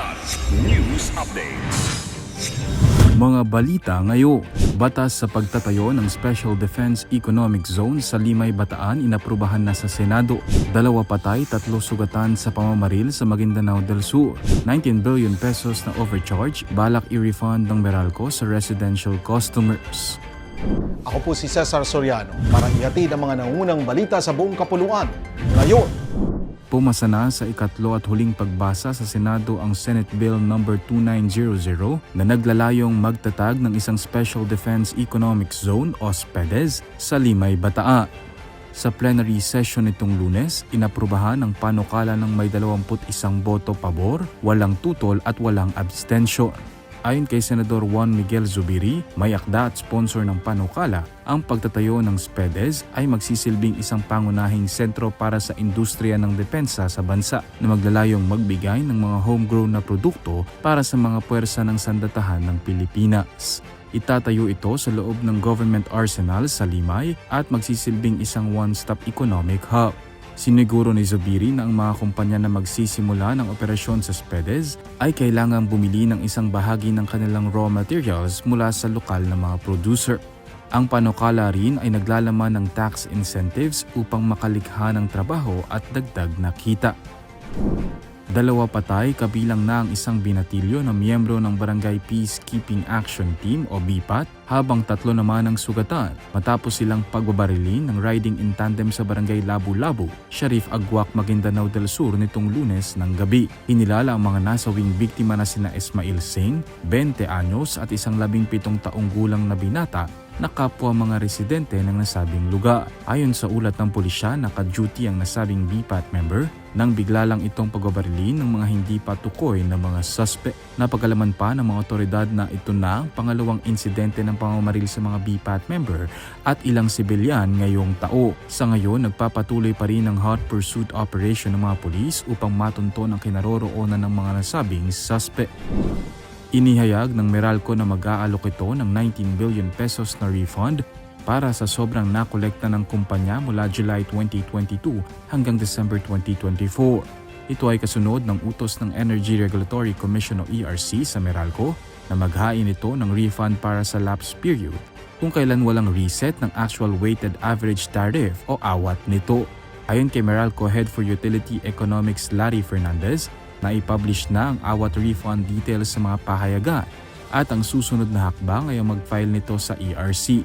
Blood News Updates. Mga balita ngayon. Batas sa pagtatayo ng Special Defense Economic Zone sa Limay Bataan inaprubahan na sa Senado. Dalawa patay, tatlo sugatan sa pamamaril sa Maguindanao del Sur. 19 billion pesos na overcharge, balak i-refund ng Meralco sa residential customers. Ako po si Cesar Soriano para ihatid ang mga nangunang balita sa buong kapuluan. Ngayon, Pumasa na sa ikatlo at huling pagbasa sa Senado ang Senate Bill No. 2900 na naglalayong magtatag ng isang Special Defense Economic Zone o SPEDEZ sa Limay, Bataan. Sa plenary session nitong lunes, inaprubahan ang panukala ng may 21 boto pabor, walang tutol at walang abstention. Ayon kay Senador Juan Miguel Zubiri, may akda at sponsor ng panukala, ang pagtatayo ng SPEDEZ ay magsisilbing isang pangunahing sentro para sa industriya ng depensa sa bansa na maglalayong magbigay ng mga homegrown na produkto para sa mga puwersa ng sandatahan ng Pilipinas. Itatayo ito sa loob ng government arsenal sa Limay at magsisilbing isang one-stop economic hub. Siniguro ni Zubiri na ang mga kumpanya na magsisimula ng operasyon sa SPEDEZ ay kailangang bumili ng isang bahagi ng kanilang raw materials mula sa lokal na mga producer. Ang panukala rin ay naglalaman ng tax incentives upang makalikha ng trabaho at dagdag na kita. Dalawa patay kabilang na ang isang binatilyo na miyembro ng Barangay Peacekeeping Action Team o BPAT habang tatlo naman ang sugatan matapos silang pagbabarilin ng riding in tandem sa Barangay Labu-Labu, Sharif Agwak, Maguindanao del Sur nitong lunes ng gabi. Hinilala ang mga nasawing biktima na sina Ismail Singh, 20 anyos at isang 17 taong gulang na binata na kapwa mga residente ng nasabing lugar. Ayon sa ulat ng pulisya, naka-duty ang nasabing BPAT member nang bigla lang itong pagbabarilin ng mga hindi patukoy na mga suspect. Napagalaman pa ng mga otoridad na ito na ang pangalawang insidente ng pamamaril sa mga BPAT member at ilang sibilyan ngayong tao. Sa ngayon, nagpapatuloy pa rin ang hot pursuit operation ng mga pulis upang matunton ang kinaroroonan ng mga nasabing suspect. Inihayag ng Meralco na mag-aalok ito ng 19 billion pesos na refund para sa sobrang nakolekta ng kumpanya mula July 2022 hanggang December 2024. Ito ay kasunod ng utos ng Energy Regulatory Commission o ERC sa Meralco na maghain ito ng refund para sa lapse period kung kailan walang reset ng actual weighted average tariff o awat nito. Ayon kay Meralco Head for Utility Economics Larry Fernandez, na i-publish na ang awat refund details sa mga pahayagan at ang susunod na hakbang ay ang mag-file nito sa ERC.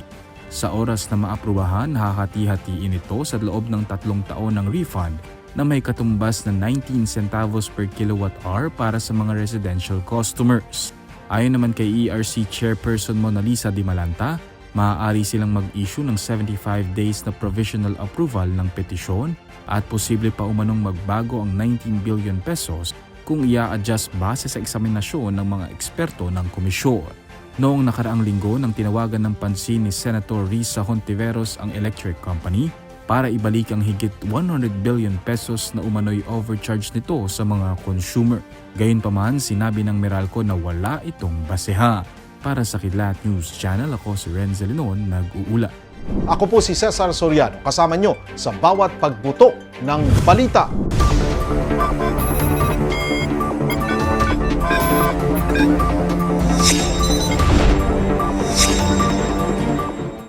Sa oras na maaprubahan, hahati-hatiin ito sa loob ng tatlong taon ng refund na may katumbas na 19 centavos per kilowatt hour para sa mga residential customers. Ayon naman kay ERC Chairperson Mona Lisa Di Malanta, maaari silang mag-issue ng 75 days na provisional approval ng petisyon at posible pa umanong magbago ang 19 billion pesos kung ia-adjust base sa eksaminasyon ng mga eksperto ng komisyon. Noong nakaraang linggo nang tinawagan ng pansin ni Senator Risa Hontiveros ang electric company para ibalik ang higit 100 billion pesos na umano'y overcharge nito sa mga consumer. Gayunpaman, sinabi ng Meralco na wala itong baseha. Para sa Kidlat News Channel, ako si Renzo Lenon, nag-uula. ako po si Cesar Soriano kasama nyo sa bawat pagbuto ng balita.